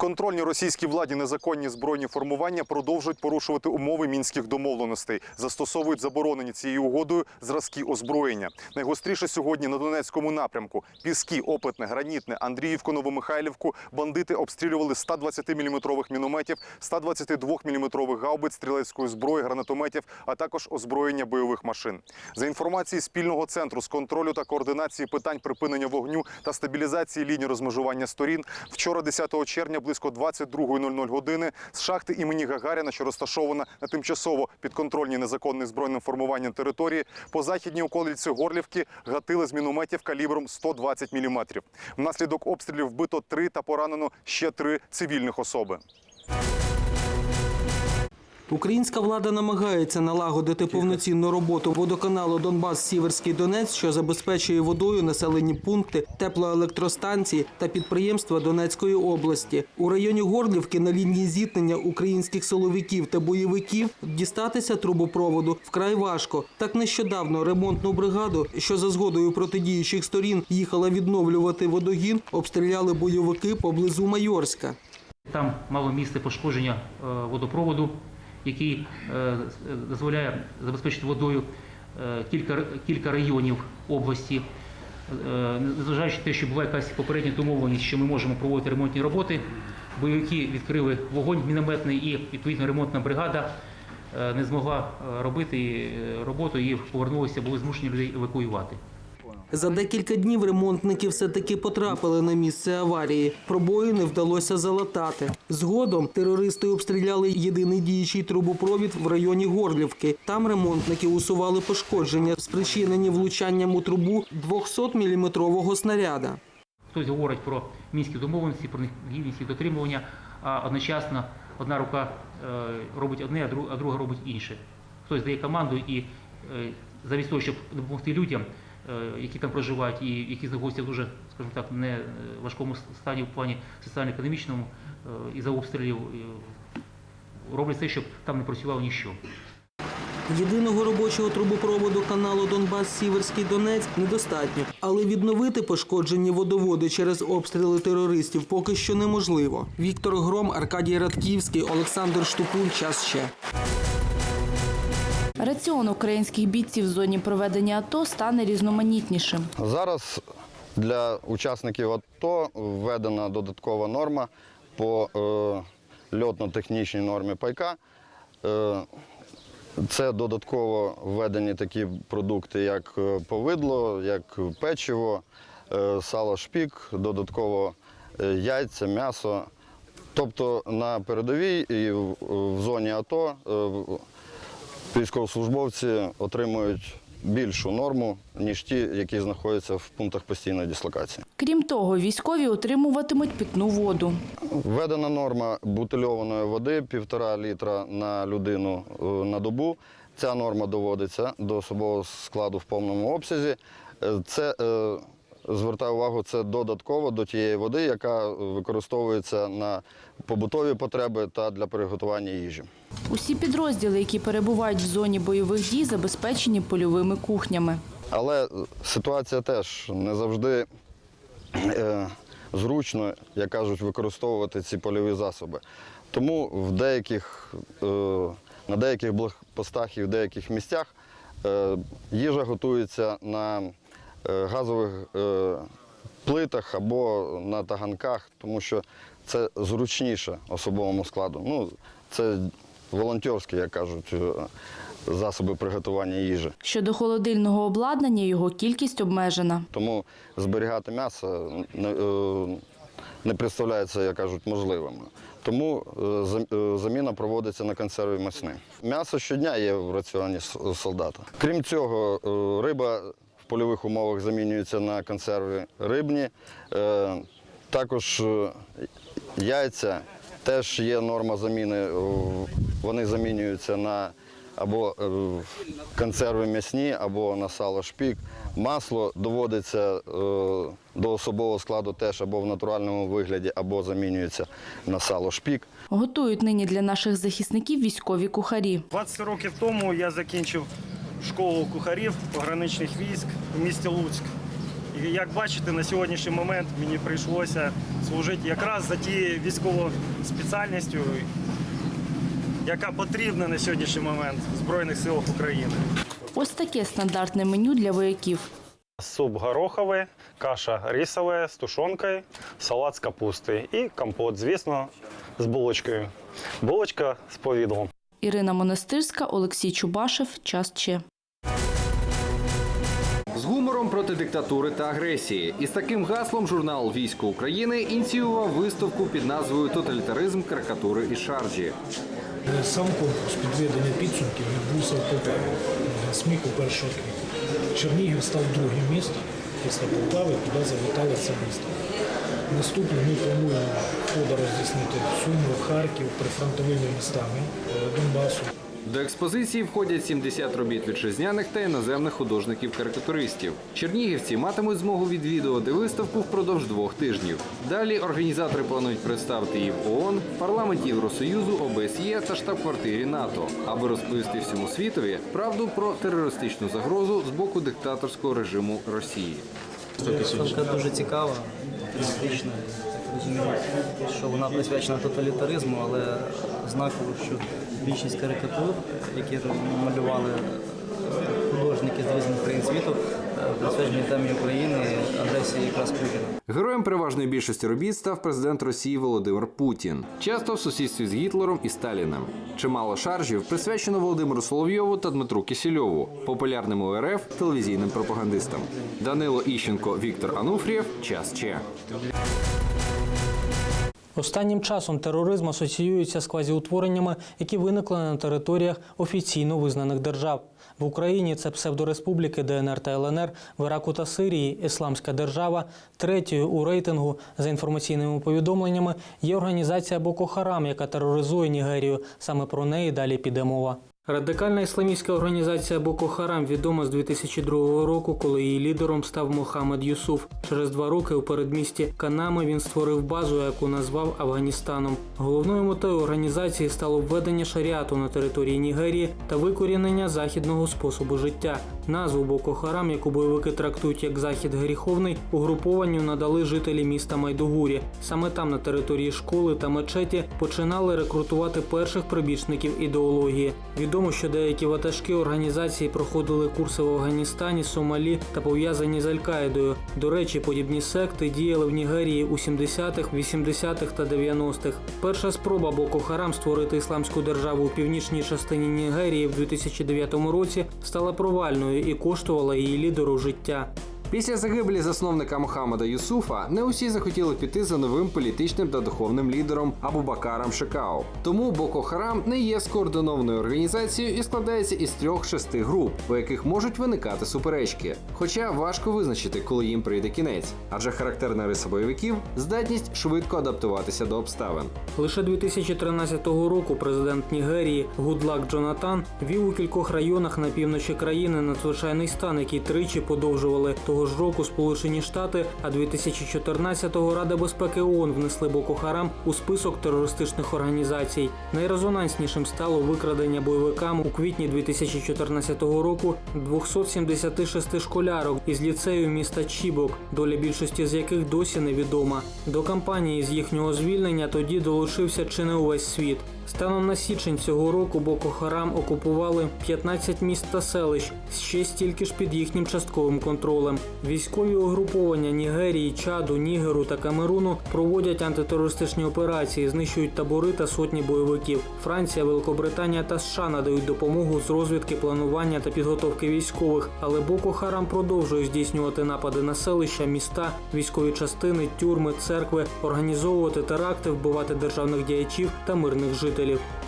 Підконтрольні російській владі незаконні збройні формування продовжують порушувати умови мінських домовленостей, застосовують заборонені цією угодою зразки озброєння. Найгостріше сьогодні на Донецькому напрямку. Піски, Опитне, Гранітне, Андріївку, Новомихайлівку бандити обстрілювали з 120-мм мінометів, 122-мм гаубиць, стрілецької зброї, гранатометів, а також озброєння бойових машин. За інформацією спільного центру з контролю та координації питань припинення вогню та стабілізації лінії розмежування сторін, вчора, 10 червня, близько 22.00 години, з шахти імені Гагаріна, що розташована на тимчасово підконтрольній незаконним збройним формуванням території, по західній околиці Горлівки гатили з мінометів калібром 120 мм. Внаслідок обстрілів вбито три та поранено ще три цивільних особи. Українська влада намагається налагодити повноцінну роботу водоканалу Донбас Сіверський Донець, що забезпечує водою населені пункти, теплоелектростанції та підприємства Донецької області. У районі Горлівки на лінії зіткнення українських силовиків та бойовиків дістатися трубопроводу вкрай важко. Так нещодавно ремонтну бригаду, що за згодою протидіючих сторін їхала відновлювати водогін, обстріляли бойовики поблизу Майорська. Там мало місце пошкодження е, водопроводу, який е, дозволяє забезпечити водою е, кілька, кілька районів області. Е, Незважаючи на те, що була якась попередня домовленість, що ми можемо проводити ремонтні роботи, бойовики відкрили вогонь мінометний і відповідно ремонтна бригада не змогла робити роботу і повернулися, були змушені людей евакуювати. За декілька днів ремонтники все-таки потрапили на місце аварії. Пробоїни вдалося залатати. Згодом терористи обстріляли єдиний діючий трубопровід в районі Горлівки. Там ремонтники усували пошкодження, спричинені влучанням у трубу 200-мм снаряда. Хтось говорить про мінські домовленості, про їх дотримування, а одночасно одна рука е, робить одне, а друга робить інше. Хтось дає команду і е, замість того, щоб допомогти людям, які там проживають, і які знаходяться в дуже, скажімо так, не е, важкому стані в плані соціально-економічному е, і за обстрілів, е, роблять все, щоб там не працювало ніщо. Єдиного робочого трубопроводу каналу Донбас Сіверський Донець недостатньо, але відновити пошкоджені водоводи через обстріли терористів поки що неможливо. Віктор Гром, Аркадій Радківський, Олександр Штупун. Час ще. Раціон українських бійців в зоні проведення АТО стане різноманітнішим. Зараз для учасників АТО введена додаткова норма по е, льотно-технічній нормі пайка. Е, це додатково введені такі продукти, як е, повидло, як печиво, сало шпік, додатково яйця, м'ясо. Тобто на передовій і в, зоні АТО військовослужбовці отримують більшу норму, ніж ті, які знаходяться в пунктах постійної дислокації. Крім того, військові отримуватимуть питну воду. Введена норма бутильованої води півтора літра на людину е, на добу. Ця норма доводиться до особового складу в повному обсязі. Е, Це е, звертаю увагу, це додатково до тієї води, яка використовується на побутові потреби та для приготування їжі. Усі підрозділи, які перебувають в зоні бойових дій, забезпечені польовими кухнями. Але ситуація теж не завжди е, зручно, як кажуть, використовувати ці польові засоби. Тому в деяких, е, на деяких блокпостах і в деяких місцях е, їжа готується на газових е, плитах або на таганках, тому що це зручніше особовому складу. Ну, це волонтерські, як кажуть, е, засоби приготування їжі. Щодо холодильного обладнання, його кількість обмежена. Тому зберігати м'ясо не, е, представляється, як кажуть, можливим. Тому е, зам- е, заміна проводиться на консерві масни. М'ясо щодня є в раціоні солдата. Крім цього, е, риба польових умовах замінюється на консерви рибні. Е, Також е, яйця теж є норма заміни. е, Вони замінюються на або консерви м'ясні, або на сало шпік. Масло доводиться до особового складу теж або в натуральному вигляді, або замінюється на сало шпік. Готують нині для наших захисників військові кухарі. 20 років тому я закінчив школу кухарів пограничних військ у місті Луцьк. І як бачите, на сьогоднішній момент мені прийшлося служити якраз за ті військовою спеціальністю, яка потрібна на сьогоднішній момент в Збройних силах України. Ось таке стандартне меню для вояків. Суп гороховий, каша рисова з тушонкою, салат з капусти і компот, звісно, з булочкою. Булочка з повідлом. Ірина Монастирська, Олексій Чубашев. Час Че. З гумором проти диктатури та агресії. І з таким гаслом журнал Військо України ініціював виставку під назвою Тоталітаризм, карикатури і шаржі. Сам конкурс підведення підсумків відбувся в Полтаві сміху 1 квітня. Чернігів став другим містом після Полтави, куди завітали це місто. Наступне ми плануємо хода роз'яснити Суми, Харків, прифронтовими містами Донбасу. До експозиції входять 70 робіт вітчизняних та іноземних художників-карикатуристів. Чернігівці матимуть змогу відвідувати виставку впродовж двох тижнів. Далі організатори планують представити її в ООН, парламенті Євросоюзу, ОБСЄ та штаб-квартирі НАТО, аби розповісти всьому світові правду про терористичну загрозу з боку диктаторського режиму Росії. Виставка дуже цікава, фантастична. Розумію, що вона присвячена тоталітаризму, але знаково, що більшість карикатур, які малювали художники з різних країн світу, е, присвячені темі України, агресії якраз Путіна. Героєм переважної більшості робіт став президент Росії Володимир Путін, часто в сусідстві з Гітлером і Сталіним. Чимало шаржів присвячено Володимиру Соловйову та Дмитру Кисельову, популярним у РФ телевізійним пропагандистам. Данило Іщенко, Віктор Ануфрієв. Час Че. Останнім часом тероризм асоціюється з квазіутвореннями, які виникли на територіях офіційно визнаних держав. В Україні це псевдореспубліки ДНР та ЛНР, в Іраку та Сирії Ісламська держава. Третьою у рейтингу за інформаційними повідомленнями є організація Боко Харам, яка тероризує Нігерію. Саме про неї далі піде мова. Радикальна ісламістська організація Боко Харам відома з 2002 року, коли її лідером став Мохаммед Юсуф. Через два роки у передмісті Канами він створив базу, яку назвав Афганістаном. Головною метою організації стало введення шаріату на території Нігерії та викорінення західного способу життя. Назву Боко Харам, яку бойовики трактують як захід гріховний, угрупованню надали жителі міста Майдугурі. Саме там, на території школи та мечеті, починали рекрутувати перших прибічників ідеології. Відомо, що деякі ватажки організації проходили курси в Афганістані, Сомалі та пов'язані з Аль-Каїдою. До речі, подібні секти діяли в Нігерії у 70-х, 80-х та 90-х. Перша спроба Боко Харам створити ісламську державу у північній частині Нігерії в 2009 році стала провальною і коштувала її лідеру життя. Після загибелі засновника Мохаммеда Юсуфа не усі захотіли піти за новим політичним та духовним лідером Абу-Бакаром Шекау. Тому Боко Харам не є скоординованою організацією і складається із трьох-шести груп, у яких можуть виникати суперечки. Хоча важко визначити, коли їм прийде кінець, адже характерна риса бойовиків здатність швидко адаптуватися до обставин. Лише 2013 року президент Нігерії Гудлак Джонатан вів у кількох районах на півночі країни надзвичайний стан, який тричі подовжували того ж року Сполучені Штати, а 2014-го Рада безпеки ООН внесли Боко Харам у список терористичних організацій. Найрезонанснішим стало викрадення бойовикам у квітні 2014 року 276 школярок із ліцею міста Чібок, доля більшості з яких досі невідома. До кампанії з їхнього звільнення тоді долучився чи не увесь світ. Станом на січень цього року Боко Харам окупували 15 міст та селищ, ще стільки ж під їхнім частковим контролем. Військові угруповання Нігерії, Чаду, Нігеру та Камеруну проводять антитерористичні операції, знищують табори та сотні бойовиків. Франція, Великобританія та США надають допомогу з розвідки, планування та підготовки військових. Але Боко Харам продовжує здійснювати напади на селища, міста, військові частини, тюрми, церкви, організовувати теракти, вбивати державних діячів та мирних жителів.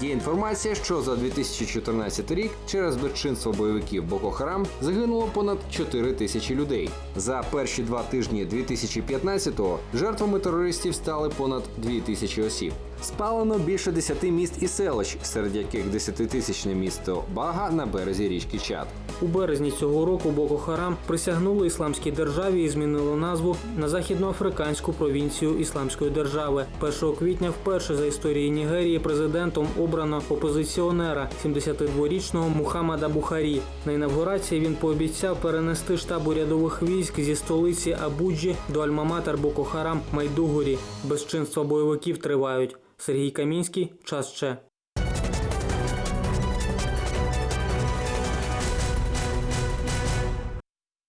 Є інформація, що за 2014 рік через безчинство бойовиків Боко Харам загинуло понад 4 тисячі людей. За перші два тижні 2015-го жертвами терористів стали понад 2 тисячі осіб. Спалено більше 10 міст і селищ, серед яких 10-тисячне місто Бага на березі річки Чад. У березні цього року Боко Харам присягнуло ісламській державі і змінило назву на західноафриканську провінцію Ісламської держави. 1 квітня вперше за історії Нігерії президентом обрано опозиціонера 72-річного Мухаммада Бухарі. На інавгурації він пообіцяв перенести штаб урядових військ зі столиці Абуджі до Альмаматар Боко Харам Майдугурі. Безчинства бойовиків тривають. Сергій Камінський, час ще.